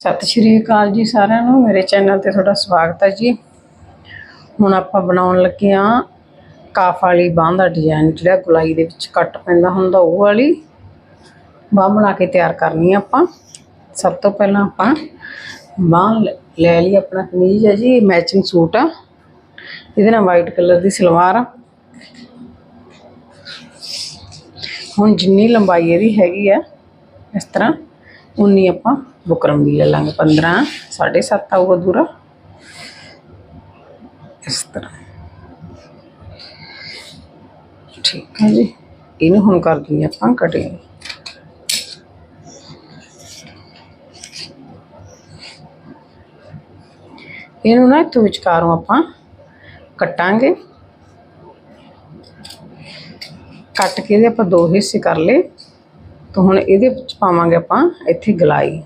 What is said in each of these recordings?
ਸਤਿ ਸ਼੍ਰੀ ਅਕਾਲ ਜੀ ਸਾਰਿਆਂ ਨੂੰ, ਮੇਰੇ ਚੈਨਲ ਤੇ ਤੁਹਾਡਾ ਸਵਾਗਤ ਹੈ ਜੀ। ਹੁਣ ਆਪਾਂ ਬਣਾਉਣ ਲੱਗੇ ਆ ਕਾਫ ਵਾਲੀ ਬਾਂਹ ਦਾ ਡਿਜ਼ਾਈਨ ਜਿਹੜਾ ਗੁਲਾਈ ਦੇ ਵਿੱਚ ਕੱਟ ਪੈਂਦਾ ਹੁੰਦਾ ਉਹ ਵਾਲੀ। ਬਾਂਹ ਬਣਾ ਕੇ ਤਿਆਰ ਕਰਨੀ ਆ ਆਪਾਂ। ਸਭ ਤੋਂ ਪਹਿਲਾਂ ਆਪਾਂ ਬਾਂਹ ਲੈ- ਲੈ ਲਈ ਆਪਣਾ ਕਮੀਜ਼ ਹੈ ਜੀ ਮੈਚਿੰਗ ਸੂਟ ਆ। ਇਹਦੇ ਨਾਲ ਵਾਈਟ ਕਲਰ ਦੀ ਸਲਵਾਰ ਆ। ਹੁਣ ਜਿੰਨੀ ਲੰਬਾਈ ਇਹਦੀ ਹੈਗੀ ਆ, ਇਸ ਤਰ੍ਹਾਂ ਉਨੀ ਆਪਾਂ ਬੁਕਰਮ ਵੀ ਲੈ ਲਾਂਗੇ 15 7.5 ਆਊਗਾ ਦੂਰਾ ਇਸ ਤਰ੍ਹਾਂ। ਠੀਕ ਹੈ ਜੀ। ਇਹਨੂੰ ਹੁਣ ਕਰ ਦਈਏ ਆਪਾਂ ਕਟਿੰਗ ਇਹਨੂੰ ਨਾ ਇੱਥੋਂ ਵਿਚਕਾਰੋਂ ਆਪਾਂ ਕੱਟਾਂਗੇ। ਕੱਟ ਕੇ ਇਹਦੇ ਆਪਾਂ ਦੋ ਹਿੱਸੇ ਕਰ ਲਏ। ਤਾਂ ਹੁਣ ਇਹਦੇ ਵਿੱਚ ਪਾਵਾਂਗੇ ਆਪਾਂ ਇੱਥੇ ਗਲਾਈ।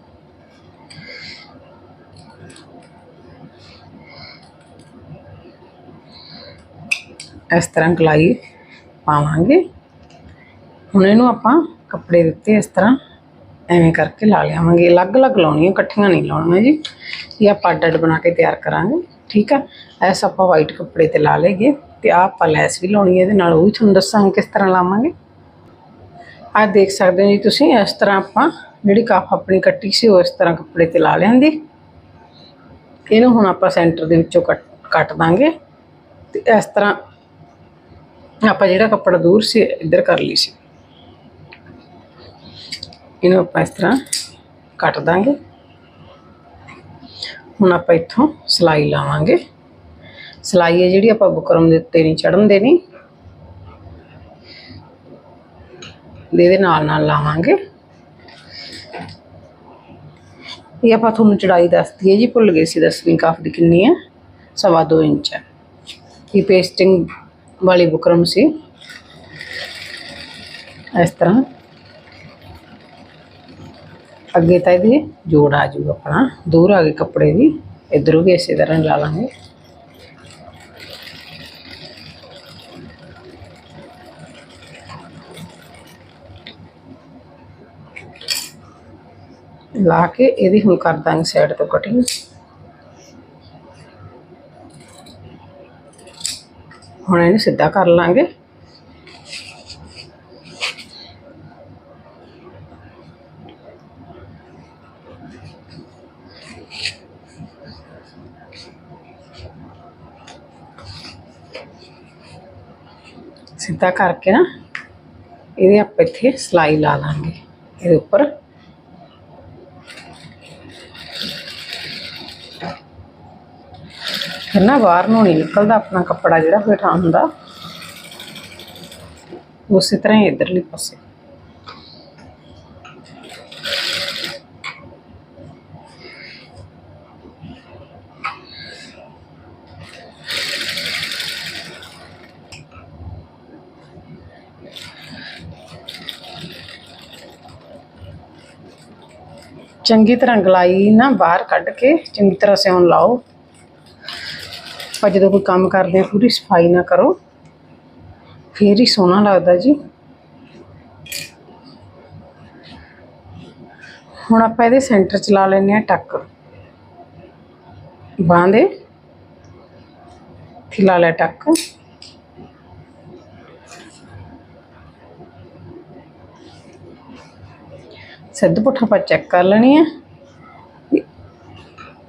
ਇਸ ਤਰ੍ਹਾਂ ਗਲਾਈ ਪਾਵਾਂਗੇ। ਹੁਣ ਇਹਨੂੰ ਆਪਾਂ ਕੱਪੜੇ ਦੇ ਉੱਤੇ ਇਸ ਤਰ੍ਹਾਂ ਐਵੇਂ ਕਰਕੇ ਲਾ ਲਿਆਵਾਂਗੇ। ਅਲੱਗ-ਅਲੱਗ ਲਾਉਣੀਆਂ ਇਕੱਠੀਆਂ ਨਹੀਂ ਲਾਉਣੀਆਂ ਜੀ। ਇਹ ਆਪਾਂ ਅੱਡ ਅੱਡ ਬਣਾ ਕੇ ਤਿਆਰ ਕਰਾਂਗੇ, ਠੀਕ ਆ? ਐਸ ਆਪਾਂ ਵਾਈਟ ਕੱਪੜੇ ਤੇ ਲਾ ਲਈਏ ਤੇ ਆਹ ਆਪਾਂ ਲੈਸ ਵੀ ਲਾਉਣੀ ਹੈ ਇਹਦੇ ਨਾਲ ਉਹ ਵੀ ਤੁਹਾਨੂੰ ਦੱਸਾਂਗੇ ਕਿਸ ਤਰ੍ਹਾਂ ਲਾਵਾਂਗੇ। ਆਹ ਦੇਖ ਸਕਦੇ ਹੋ ਜੀ ਤੁਸੀਂ, ਇਸ ਤਰ੍ਹਾਂ ਆਪਾਂ ਜਿਹੜੀ ਕਾਫ ਆਪਣੀ ਕੱਟੀ ਸੀ, ਉਹ ਇਸ ਤਰ੍ਹਾਂ ਕੱਪੜੇ ਤੇ ਲਾ ਲਿਆਂਦੀ। ਇਹਨੂੰ ਹੁਣ ਆਪਾਂ ਸੈਂਟਰ ਦੇ ਵਿੱਚੋਂ ਕੱਟ ਕੱਟ ਦਾਂਗੇ ਤੇ ਇਸ ਤਰ੍ਹਾਂ ਆਪਾਂ ਜਿਹੜਾ ਕੱਪੜਾ ਦੂਰ ਸੀ, ਇੱਧਰ ਕਰ ਲਈ ਸੀ। ਇਹਨੂੰ ਆਪਾਂ ਇਸ ਤਰ੍ਹਾਂ ਕੱਟ ਦਾਂਗੇ। ਹੁਣ ਆਪਾਂ ਇੱਥੋਂ ਸਲਾਈ ਲਾਵਾਂਗੇ। ਸਲਾਈ ਹੈ ਜਿਹੜੀ ਆਪਾਂ ਬੁਕਰਮ ਦੇ ਉੱਤੇ ਨਹੀਂ ਚੜਨ ਦੇਣੀ। ਦੇ ਦੇ ਨਾਲ ਨਾਲ ਲਾਵਾਂਗੇ। ਇਹ ਆਪਾਂ ਤੁਹਾਨੂੰ ਚੜਾਈ ਦੱਸਦੀ ਹੈ ਜੀ, ਭੁੱਲ ਗਏ ਸੀ ਦੱਸਣੀ ਕਾਫ ਦੀ ਕਿੰਨੀ ਹੈ, ਸਵਾ ਦੋ ਇੰਚ ਹੈ। ਇਹ ਪੇਸਟਿੰਗ ਵਾਲੀ ਬੁਕਰਮ ਸੀ। ਇਸ ਤਰ੍ਹਾਂ। ਅੱਗੇ ਤਾਂ ਇਹਦੇ ਜੋੜ ਆ ਜੂਗਾ ਆਪਣਾ। ਦੂਰ ਆ ਗਏ ਕੱਪੜੇ ਦੀ। ਇਧਰੋਂ ਵੀ ਇਸੇ ਤਰ੍ਹਾਂ ਲਾ ਲਾਂਗੇ। ਲਾ ਕੇ ਇਹਦੀ ਹੁਣ ਕਰ ਦਾਂਗੇ ਸਾਈਡ ਤੋਂ ਕਟਿੰਗ ਹੁਣ ਇਹਨੂੰ ਸਿੱਧਾ ਕਰ ਲਾਂਗੇ। ਸਿੱਧਾ ਕਰਕੇ ਨਾ ਇਹਦੇ ਆਪਾਂ ਇੱਥੇ ਸਲਾਈ ਲਾ ਲਾਂਗੇ। ਇਹਦੇ ਉੱਪਰ ਫਿਰ ਨਾ ਬਾਹਰ ਨੂੰ ਨਹੀਂ ਨਿਕਲਦਾ ਆਪਣਾ ਕੱਪੜਾ ਜਿਹੜਾ ਹੇਠਾਂ ਹੁੰਦਾ। ਉਸੇ ਤਰ੍ਹਾਂ ਹੀ ਇਧਰਲੀ ਪਾਸੇ। ਚੰਗੀ ਤਰ੍ਹਾਂ ਗਲਾਈ ਨਾ ਬਾਹਰ ਕੱਢ ਕੇ, ਚੰਗੀ ਤਰ੍ਹਾਂ ਸਿਉਣ ਲਾਓ। ਆਪਾਂ ਜਦੋਂ ਕੋਈ ਕੰਮ ਕਰਦੇ ਆ ਪੂਰੀ ਸਫ਼ਾਈ ਨਾ ਕਰੋ। ਫੇਰ ਹੀ ਸੋਹਣਾ ਲੱਗਦਾ ਜੀ। ਹੁਣ ਆਪਾਂ ਇਹਦੇ ਸੈਂਟਰ ਚ ਲਾ ਲੈਨੇ ਆ ਟੱਕ। ਬਾਂਹ ਦੇ। ਲਾ ਲਿਆ ਟੱਕ। ਸਿੱਧ ਪੁੱਠਾ ਆਪਾਂ ਚੈੱਕ ਕਰ ਲੈਣੀ ਹੈ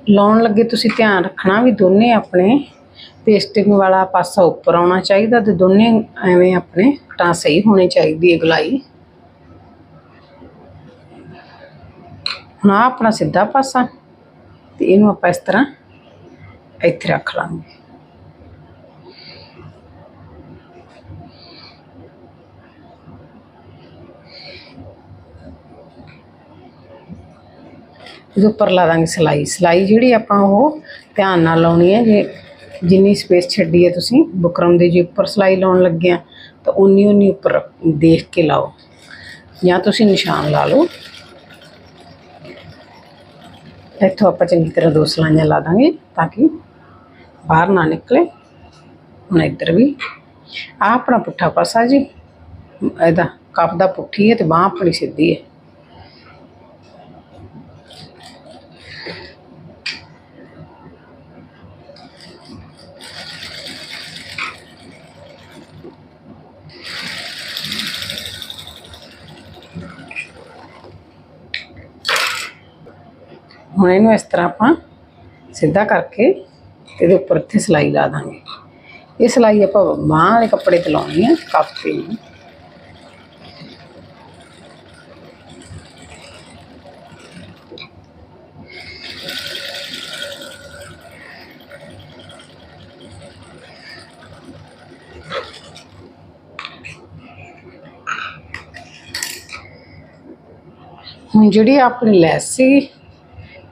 ਲਾਉਣ ਲੱਗੇ ਤੁਸੀਂ ਧਿਆਨ ਰੱਖਣਾ ਵੀ ਦੋਨੇ ਆਪਣੇ। ਪੇਸਟਿੰਗ ਵਾਲਾ ਪਾਸਾ ਉੱਪਰ ਆਉਣਾ ਚਾਹੀਦਾ ਤੇ ਦੋਨੇ ਐਵੇਂ ਆਪਣੇ ਕਟਾਂ ਸਹੀ ਹੋਣੀ ਚਾਹੀਦੀ ਹੈ ਗਲਾਈ। ਹੁਣ ਆਹ ਆਪਣਾ ਸਿੱਧਾ ਪਾਸਾ ਤੇ ਇਹਨੂੰ ਆਪਾਂ ਇਸ ਤਰ੍ਹਾਂ ਇੱਥੇ ਰੱਖ ਲਾਂਗੇ। ਇਹਦੇ ਉੱਪਰ ਲਾ ਦਾਂਗੇ ਸਲਾਈ। ਸਲਾਈ ਜਿਹੜੀ ਆਪਾਂ ਉਹ ਧਿਆਨ ਨਾਲ ਲਾਉਣੀ ਹੈ ਜੇ ਜਿੰਨੀ ਸਪੇਸ ਛੱਡੀ ਹੈ ਤੁਸੀਂ, ਬੁਕਰਮ ਦੇ ਜੇ ਉੱਪਰ ਸਲਾਈ ਲਾਉਣ ਲੱਗੇ ਆ, ਤਾਂ ਉਨੀ ਉਨੀ ਉੱਪਰ ਦੇਖ ਕੇ ਲਾਓ। ਜਾਂ ਤੁਸੀਂ ਨਿਸ਼ਾਨ ਲਾ ਲਓ। ਇੱਥੋਂ ਆਪਾਂ ਚੰਗੀ ਤਰ੍ਹਾਂ ਦੋ ਸਲਾਈਆਂ ਲਾ ਦਾਂਗੇ, ਤਾਂ ਕਿ ਬਾਹਰ ਨਾ ਨਿਕਲੇ। ਹੁਣ ਇੱਧਰ ਵੀ, ਆਹ ਆਪਣਾ ਪੁੱਠਾ ਪਾਸਾ ਜੀ। ਇਹਦਾ ਕੱਪ ਦਾ ਪੁੱਠੀ ਹੈ ਤੇ ਬਾਹ ਆਪਣੀ ਸਿੱਧੀ ਹੈ। ਹੁਣ ਇਹਨੂੰ ਇਸ ਤਰ੍ਹਾਂ ਆਪਾਂ ਸਿੱਧਾ ਕਰਕੇ ਇਹਦੇ ਉੱਪਰ ਇੱਥੇ ਸਿਲਾਈ ਲਾ ਦਾਂਗੇ। ਇਹ ਸਿਲਾਈ ਆਪਾਂ ਬਾਂਹ ਵਾਲੇ ਕੱਪੜੇ ਤੇ ਲਾਉਣੀ ਹੈ ਕਾਪੇ ਨੂੰ। ਹੁਣ ਜਿਹੜੀ ਆਪਣੀ ਲੈਸ ਸੀ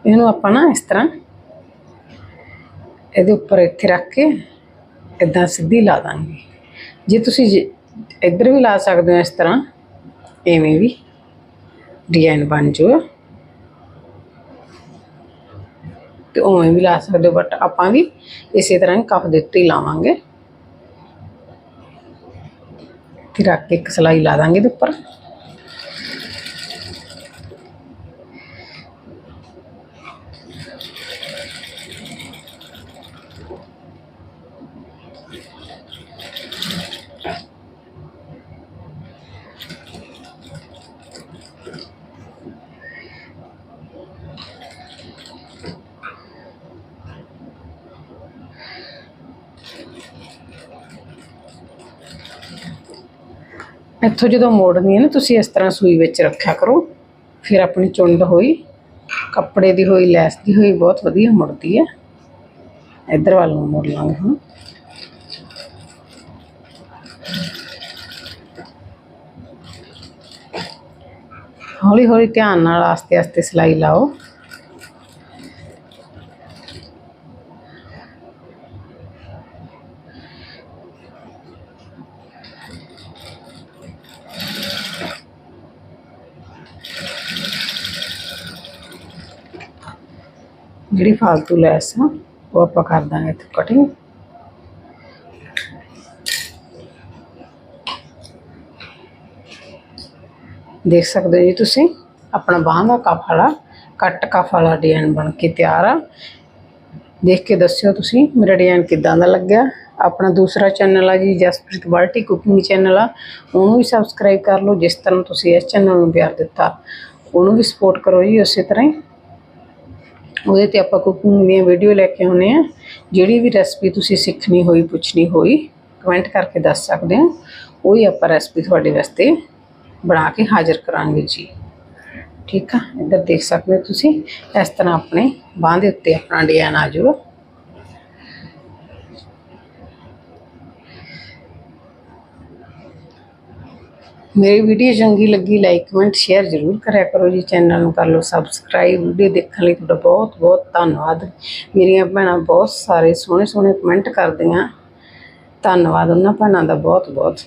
ਇਹਨੂੰ ਆਪਾਂ ਨਾ ਇਸ ਤਰ੍ਹਾਂ ਇਹਦੇ ਉੱਪਰ ਇੱਥੇ ਰੱਖ ਕੇ ਇਦਾਂ ਸਿੱਧੀ ਲਾ ਦਾਂਗੇ। ਜੇ ਤੁਸੀਂ ਜੇ- ਇੱਧਰ ਵੀ ਲਾ ਸਕਦੇ ਹੋ ਇਸ ਤਰ੍ਹਾਂ, ਐਵੇਂ ਵੀ ਡਿਜ਼ਾਈਨ ਬਣ ਜਾਊਗਾ। ਤੇ ਉਵੇਂ ਵੀ ਲਾ ਸਕਦੇ ਹੋ ਬਟ ਆਪਾਂ ਵੀ ਇਸੇ ਤਰ੍ਹਾਂ ਹੀ ਕਫ ਦੇ ਉੱਤੇ ਹੀ ਲਾਵਾਂਗੇ। ਤੇ ਰੱਖ ਕੇ ਇੱਕ ਸਲਾਈ ਲਾ ਦਾਂਗੇ ਇਹਦੇ ਉੱਪਰ। ਇੱਥੋਂ ਜਦੋਂ ਮੋੜਨੀ ਹੈ ਨਾ, ਤੁਸੀਂ ਇਸ ਤਰ੍ਹਾਂ ਸੂਈ ਵਿੱਚ ਰੱਖਿਆ ਕਰੋ। ਫਿਰ ਆਪਣੀ ਚੁੰਡ ਹੋਈ, ਕੱਪੜੇ ਦੀ ਹੋਈ, ਲੈਸ ਦੀ ਹੋਈ, ਬਹੁਤ ਵਧੀਆ ਮੁੜਦੀ ਹੈ। ਇੱਧਰ ਵੱਲ ਨੂੰ ਮੋੜ ਲਾਂਗੇ ਹੁਣ। ਹੌਲੀ ਹੌਲੀ ਧਿਆਨ ਨਾਲ ਆਸਤੇ ਆਸਤੇ ਸਿਲਾਈ ਲਾਓ। ਜਿਹੜੀ ਫਾਲਤੂ ਲੈਸ ਆ, ਉਹ ਆਪਾਂ ਕਰ ਦਾਂਗੇ ਇੱਥੇ ਕਟਿੰਗ ਦੇਖ ਸਕਦੇ ਹੋ ਜੀ ਤੁਸੀਂ, ਆਪਣਾ ਬਾਹਾਂ ਦਾ ਕਫ ਵਾਲਾ, ਕੱਟ ਕਫ ਵਾਲਾ ਡਿਜ਼ਾਈਨ ਬਣ ਕੇ ਤਿਆਰ ਆ। ਦੇਖ ਕੇ ਦੱਸਿਓ ਤੁਸੀਂ, ਮੇਰਾ ਡਿਜ਼ਾਈਨ ਕਿੱਦਾਂ ਦਾ ਲੱਗਿਆ? ਆਪਣਾ ਦੂਸਰਾ ਚੈਨਲ ਆ ਜੀ, ਜਸਪ੍ਰੀਤ ਬਾਲਟੀ ਕੁਕਿੰਗ ਚੈਨਲ ਆ। ਉਹਨੂੰ ਵੀ ਸਬਸਕ੍ਰਾਈਬ ਕਰ ਲਓ, ਜਿਸ ਤਰ੍ਹਾਂ ਤੁਸੀਂ ਇਸ ਚੈਨਲ ਨੂੰ ਪਿਆਰ ਦਿੱਤਾ। ਉਹਨੂੰ ਵੀ ਸਪੋਰਟ ਕਰੋ ਜੀ, ਉਸੇ ਤਰ੍ਹਾਂ ਹੀ। ਉਹਦੇ ਤੇ ਆਪਾਂ ਕੁਕਿੰਗ ਦੀਆਂ ਵੀਡੀਓ ਲੈ ਕੇ ਆਉਨੇ ਆ ਜਿਹੜੀ ਵੀ ਰੈਸਪੀ ਤੁਸੀਂ ਸਿੱਖਣੀ ਹੋਈ, ਪੁੱਛਣੀ ਹੋਈ ਕਮੈਂਟ ਕਰਕੇ ਦੱਸ ਸਕਦੇ ਹੋ। ਉਹੀ ਆਪਾਂ ਰੈਸਪੀ ਤੁਹਾਡੇ ਵਾਸਤੇ ਬਣਾ ਕੇ ਹਾਜ਼ਰ ਕਰਾਂਗੇ ਜੀ। ਠੀਕ ਆ? ਇੱਧਰ ਦੇਖ ਸਕਦੇ ਹੋ ਤੁਸੀਂ। ਇਸ ਤਰ੍ਹਾਂ ਆਪਣੇ ਬਾਂਹ ਦੇ ਉੱਤੇ ਆਪਣਾ ਡਿਜ਼ਾਈਨ ਆ ਜਾਊਗਾ। ਮੇਰੀ ਵੀਡੀਓ ਚੰਗੀ ਲੱਗੀ ਲਾਈਕ ਕਮੈਂਟ ਸ਼ੇਅਰ ਜ਼ਰੂਰ ਕਰਿਆ ਕਰੋ ਜੀ ਚੈਨਲ ਨੂੰ ਕਰ ਲਓ ਸਬਸਕ੍ਰਾਈਬ ਵੀਡੀਓ ਦੇਖਣ ਲਈ ਤੁਹਾਡਾ ਬਹੁਤ ਬਹੁਤ ਧੰਨਵਾਦ। ਮੇਰੀਆਂ ਭੈਣਾਂ ਬਹੁਤ ਸਾਰੇ ਸੋਹਣੇ ਸੋਹਣੇ ਕਮੈਂਟ ਕਰਦੀਆਂ। ਧੰਨਵਾਦ ਉਹਨਾਂ ਭੈਣਾਂ ਦਾ ਬਹੁਤ ਬਹੁਤ।